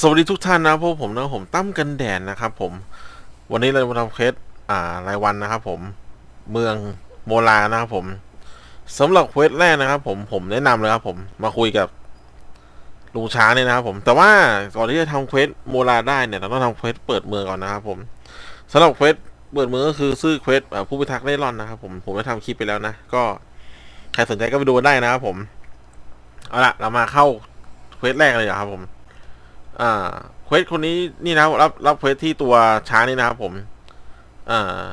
สวัสดีทุกท่านนะพวกผมนะผมตั้มกันแดดนะครับผมวันนี้เรามาทำเคสอ่ารายวันนะครับผมเมืองโมลานะครับผมสำหรับเควสแรกนะครับ ผมผมแนะนำเลยครับผมมาคุยกับลุงช้าเนี่ยนะครับผมแต่ว่าก่อนที่จะทำเควสโมลาได้เนี่ยเราต้องทำเควสเปิดเมืองก่อนนะครับผมสำหรับเควสเปิดเมืองก็คือซื้อเควสผู้พิทักษ์เร่ร่อนนะครับผมผมได้ทำคลิปไปแล้วนะก็ใครสนใจก็ไปดูได้นะครับผมเอาละเรามาเข้าเควสแรกเลยเหรอครับผม อ่าเควสคนนี้นี่นะรับรับเควสที่ตัวช้างนี่นะครับผมอ่า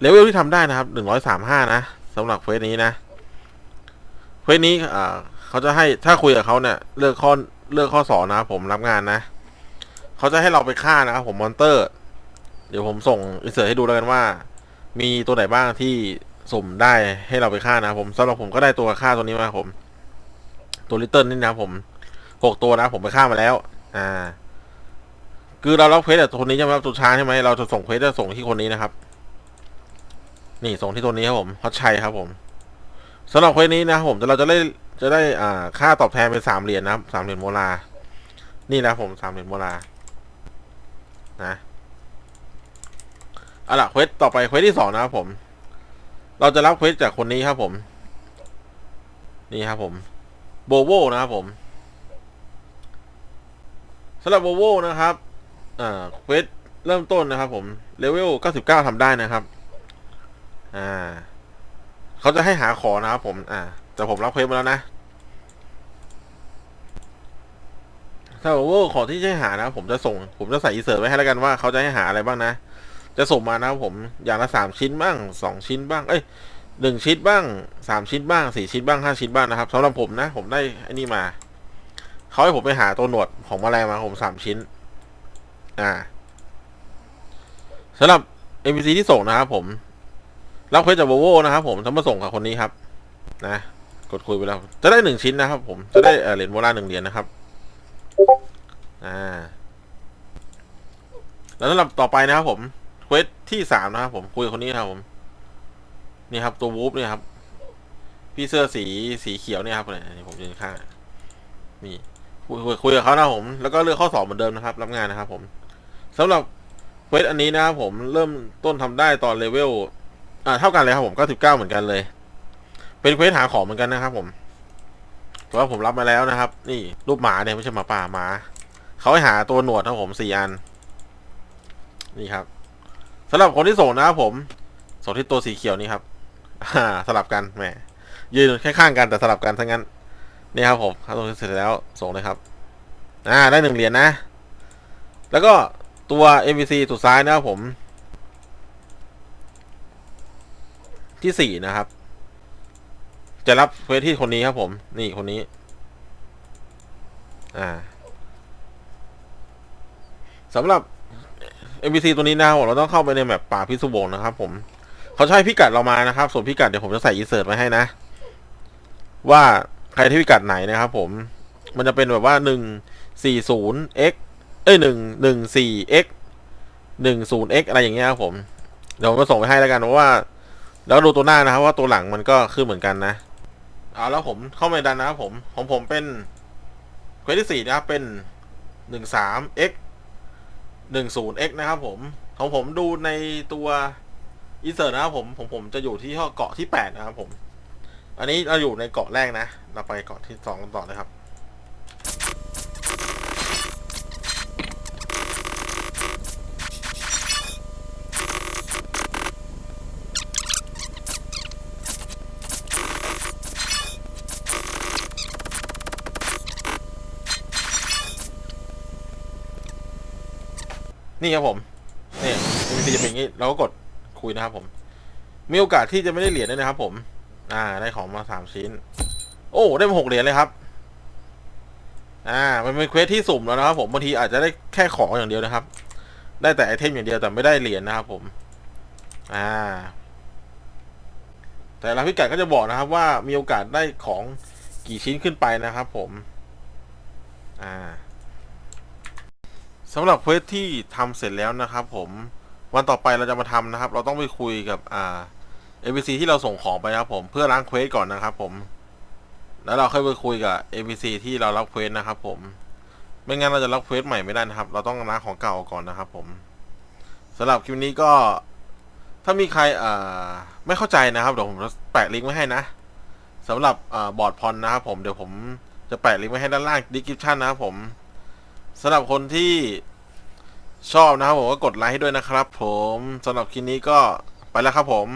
เลเวลที่ทำได้นะครับหนึ่งร้อยสามห้านะสำหรับเควสนี้นะเควสนี้อ่าเขาจะให้ถ้าคุยกับเขาเนี่ยเลือกข้อเลือกข้อสอนนะครับผมรับงานนะเขาจะให้เราไปฆ่านะครับผมมอนเตอร์ เดี๋ยวผมส่งอินเสิร์ตให้ดูแล้วกันว่า มีตัวไหนบ้างที่สมได้ให้เราไปฆ่านะผมสำหรับผมก็ได้ตัวฆ่าตัวนี้มาผม ตัวลิตเติ้ลนี่นะผมหกตัวนะผมไปฆ่ามาแล้ว อ่า คือเรารับเควสจากคนนี้ใช่ไหมครับตัวช้างใช่ไหมเราจะส่งเควสจะส่งที่คนนี้นะครับ นี่ส่งที่ตัวนี้ครับผมฮอตชัยครับผมสำหรับเควสนี้นะครับผมเราจะได้จะได้อ่าค่าตอบแทนเป็นสามเหรียญนะครับสามเหรียญโมลา นี่นะครับผมสามเหรียญโมลา นะเอาล่ะเควสต่อไปเควสที่สองนะครับผม เราจะรับเควสจากคนนี้ครับผม นี่ครับผม โบโวนะครับผม สำหรับโวโวนะครับอ่าเควสเริ่มต้นนะครับ ผมเลเวล 99ทำได้นะครับ อ่า เขาจะให้หาขอนะครับผม อ่า แต่ผมรับเควสมาแล้วนะถ้าโวโวขอที่จะหานะผมจะส่ง ผมจะใส่อีเสิร์ตไว้ให้แล้วกันว่าเขาจะให้หาอะไรบ้างนะ จะส่งมานะครับผมอย่างละสามชิ้นบ้างสองชิ้นบ้าง เอ้ยหนึ่งชิ้นบ้างสามชิ้นบ้างสี่ชิ้นบ้างห้าชิ้นบ้างนะครับสำหรับผมนะ ผมได้อ้นี่มา เขาให้ผมไปหาตัวหนวดของแมลงมาผมสามชิ้น อ่าสำหรับ NPC ที่ส่งนะครับผม รับเควสจากโวโวนะครับผมถ้ามาส่งกับคนนี้ครับ นะ กดคุยไปแล้ว จะได้หนึ่งชิ้นนะครับ ผมจะได้เหรียญโบราณหนึ่งเหรียญนะครับ อ่า แล้วสำหรับต่อไปนะครับ ผมเควสที่สามนะครับ ผมคุยกับคนนี้นะครับผม นี่ครับ ตัววูฟเนี่ยครับ พี่เสื้อสีสีเขียวเนี่ยครับเนี่ยผมยืนข้างนี่ คุยคุยกับเขานะผม แล้วก็เลือกข้อสอบเหมือนเดิมนะครับ รับงานนะครับ ผมสำหรับเควสอันนี้นะครับผมเริ่มต้นทำได้ตอนเลเวลอ่าเท่ากันเลยครับผม99เก้าเหมือนกันเลย เป็นเควสหาของเหมือนกันนะครับ ผมแต่ว่าผมรับมาแล้วนะครับ นี่รูปหมาเนี่ยไม่ใช่หมาป่าหมาเขาให้หาตัวหนวดครับผมสี่อัน นี่ครับสำหรับคนที่ส่งนะครับผมส่งที่ตัวสีเขียวนี่ครับ อ่า สลับกันแหมยืนข้างกันแต่สลับกันทั้งนั้น นี่ครับผมถ้าตรงนี้เสร็จแล้วส่งเลยครับ อ่าได้หนึ่งเหรียญนะ แล้วก็ตัว MVC สุดซ้ายนะครับผม ที่สี่นะครับ จะรับเควสที่คนนี้ครับผม นี่คนนี้ อ่าสำหรับ MVC ตัวนี้นะครับผมเราต้องเข้าไปในแมปป่าพิศวงนะครับผมเขาใช้พิกัดเรามานะครับ ส่วนพิกัดเดี๋ยวผมจะใส่อินเสิร์ตไว้ให้นะ ว่า ใครที่พิกัดไหนนะครับผม มันจะเป็นแบบว่าหนึ่งสี่ศูนย์ x เอ้ยหนึ่งหนึ่งสี่ x หนึ่งศูนย์ x อะไรอย่างเงี้ยครับผม เดี๋ยวผมส่งไปให้แล้วกันเพราะว่า แล้วดูตัวหน้านะครับว่าตัวหลังมันก็ขึ้นเหมือนกันนะเอาแล้วผมเข้ามาดันนะครับผมของผมเป็นเควสที่สี่นะครับเป็นหนึ่งสาม x หนึ่งศูนย์ x นะครับผม ของผมดูในตัวอินเสิร์ตนะครับผมผมผมจะอยู่ที่เกาะที่แปดนะครับผม อันนี้เราอยู่ในเกาะแรกนะ เราไปเกาะที่สองต่อเลยครับ นี่ครับผม นี่มันจะเป็นอย่างนี้ เราก็กดคุยนะครับผม มีโอกาสที่จะไม่ได้เหรียญด้วยนะครับผม อ่า ได้ของมาสามชิ้น โอ้ ได้มาหกเหรียญเลยครับ อ่า มันเป็นเควสที่สุ่มแล้วนะครับ ผมบางทีอาจจะได้แค่ของอย่างเดียวนะครับ ได้แต่ไอเทมอย่างเดียวแต่ไม่ได้เหรียญนะครับ ผม อ่า แต่ละพิกัดก็จะบอกนะครับ ว่ามีโอกาสได้ของกี่ชิ้นขึ้นไปนะครับ ผม อ่าสำหรับเควสที่ทำเสร็จแล้วนะครับ ผมวันต่อไปเราจะมาทำนะครับ เราต้องไปคุยกับ อ่า NPC ที่เราส่งของไปครับผมเพื่อล้างเควสก่อนนะครับผม แล้วเราค่อยไปคุยกับ NPC ที่เรารับเควสนะครับผม ไม่งั้นเราจะรับเควสใหม่ไม่ได้นะครับ เราต้องล้างของเก่าก่อนนะครับผมสำหรับคลิปนี้ก็ถ้ามีใครอ่าไม่เข้าใจนะครับเดี๋ยวผมจะแปะลิงก์ไว้ให้นะสำหรับอ่าบอร์ดพรนะครับผมเดี๋ยวผมจะแปะลิงก์ไว้ให้ด้านล่างดีคริปชันนะครับผมสำหรับคนที่ชอบนะครับผมก็กดไลค์ให้ด้วยนะครับ ผมสำหรับคลิปนี้ก็ไปแล้วครับผม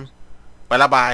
ไปละบาย